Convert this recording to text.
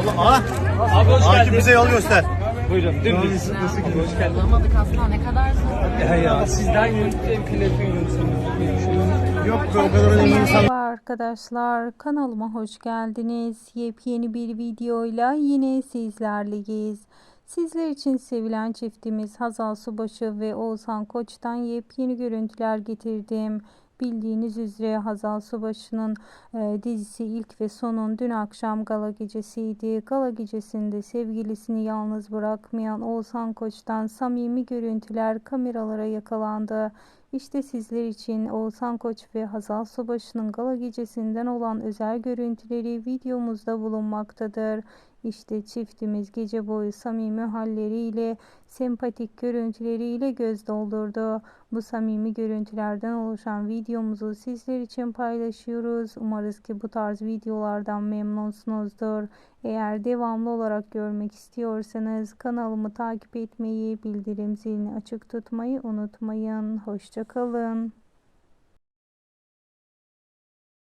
Oğlum ha? Akif bize yol göster. Buyurun dümdüz. Hoş geldin. Bulamadık asla ne kadar. Ya ya sizden yönetim plakı yönetiyorsunuz. Yok be o kadar önemli insan. Merhaba arkadaşlar kanalıma hoş geldiniz. Yepyeni bir videoyla yine sizlerleyiz. Sizler için sevilen çiftimiz Hazal Subaşı ve Oğuzhan Koç'tan yepyeni görüntüler getirdim. Bildiğiniz üzere Hazal Subaşı'nın e, dizisi ilk ve sonun dün akşam gala gecesiydi. Gala gecesinde sevgilisini yalnız bırakmayan Oğuzhan Koç'tan samimi görüntüler kameralara yakalandı. İşte sizler için Oğuzhan Koç ve Hazal Subaşı'nın gala gecesinden olan özel görüntüleri videomuzda bulunmaktadır. İşte çiftimiz gece boyu samimi halleriyle, sempatik görüntüleriyle göz doldurdu. Bu samimi görüntülerden oluşan videomuzu sizler için paylaşıyoruz. Umarız ki bu tarz videolardan memnunsunuzdur. Eğer devamlı olarak görmek istiyorsanız kanalımı takip etmeyi, bildirim zilini açık tutmayı unutmayın. Hoşçakalın.